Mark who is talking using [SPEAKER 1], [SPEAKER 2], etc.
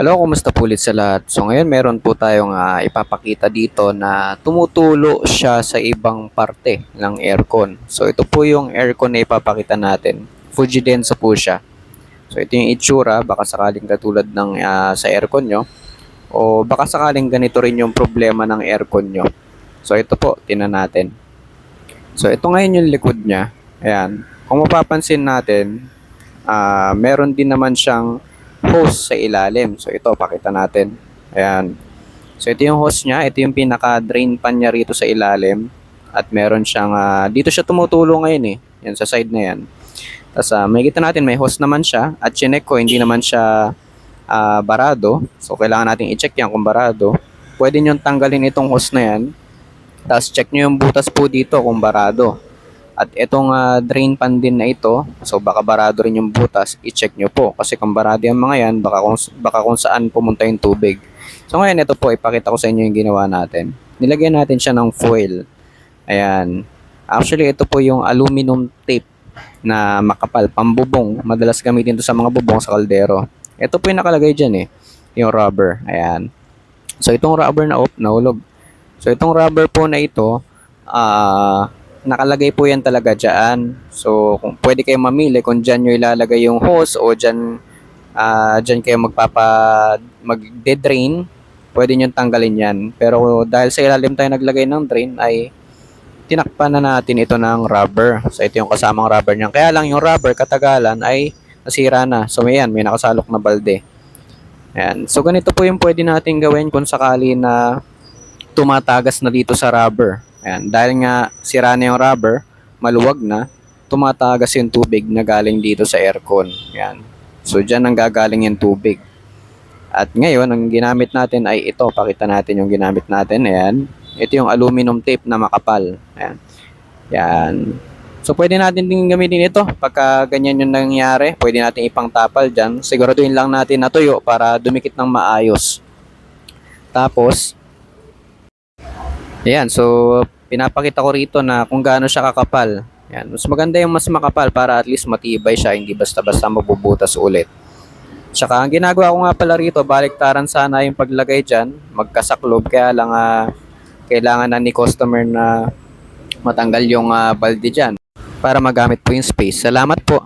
[SPEAKER 1] Hello, kumusta po ulit sa lahat? So ngayon meron po tayong ah, ipapakita dito na tumutulo siya sa ibang parte ng aircon. So ito po yung aircon na ipapakita natin. Fujidenso po siya. So ito yung itsura, baka sakaling katulad ng ah, sa aircon nyo. O baka sakaling ganito rin yung problema ng aircon nyo. So ito po, tinan natin. So ito ngayon yung likod niya. Ayan. Kung mapapansin natin, ah, meron din naman siyang hose sa ilalim. So ito, pakita natin. Ayan. So ito yung hose niya. Ito yung pinaka-drain pan niya rito sa ilalim. At meron siyang, ah, dito siya tumutulo ngayon eh. Yan, sa side na yan. Tapos uh, makikita natin may hose naman siya. At chinek ko, hindi naman siya ah, barado. So kailangan natin i-check yan kung barado. Pwede nyo tanggalin itong hose na yan. Tapos check nyo yung butas po dito kung barado. At itong ah, drain pan din na ito, so baka barado rin yung butas, i-check nyo po. Kasi kung barado yung mga yan, baka kung, baka kung saan pumunta yung tubig. So ngayon, ito po, ipakita ko sa inyo yung ginawa natin. Nilagyan natin siya ng foil. Ayan. Actually, ito po yung aluminum tape na makapal, pambubong. Madalas gamitin to sa mga bubong sa kaldero. Ito po yung nakalagay dyan eh, yung rubber. Ayan. So itong rubber na op, nahulog. So itong rubber po na ito, ah nakalagay po yan talaga dyan. So, kung pwede kayo mamili kung dyan nyo ilalagay yung hose o dyan, ah dyan kayo magpapa, mag-drain, pwede nyo tanggalin yan. Pero dahil sa ilalim tayo naglagay ng drain ay tinakpan na natin ito ng rubber. So, ito yung kasamang rubber niyan. Kaya lang yung rubber, katagalan ay nasira na. So, may yan, may nakasalok na balde. Ayan. So, ganito po yung pwede natin gawin kung sakali na tumatagas na dito sa rubber. Ayan, dahil nga sira na yung rubber, maluwag na, tumatagas yung tubig na galing dito sa aircon. Ayan. So, dyan ang gagaling yung tubig. At ngayon, ang ginamit natin ay ito. Pakita natin yung ginamit natin. Ayan. Ito yung aluminum tape na makapal. Ayan. Yan. So, pwede natin din gamitin ito. Pagka ganyan yung nangyari, pwede natin ipangtapal dyan. Siguraduhin lang natin na tuyo para dumikit ng maayos. Tapos, Ayan, so pinapakita ko rito na kung gaano siya kakapal. Ayan, mas maganda yung mas makapal para at least matibay siya, hindi basta-basta mabubutas ulit. Tsaka ang ginagawa ko nga pala rito, baliktaran sana yung paglagay dyan, magkasaklob, kaya lang ah, kailangan na ni customer na matanggal yung ah, balde dyan para magamit po yung space. Salamat po.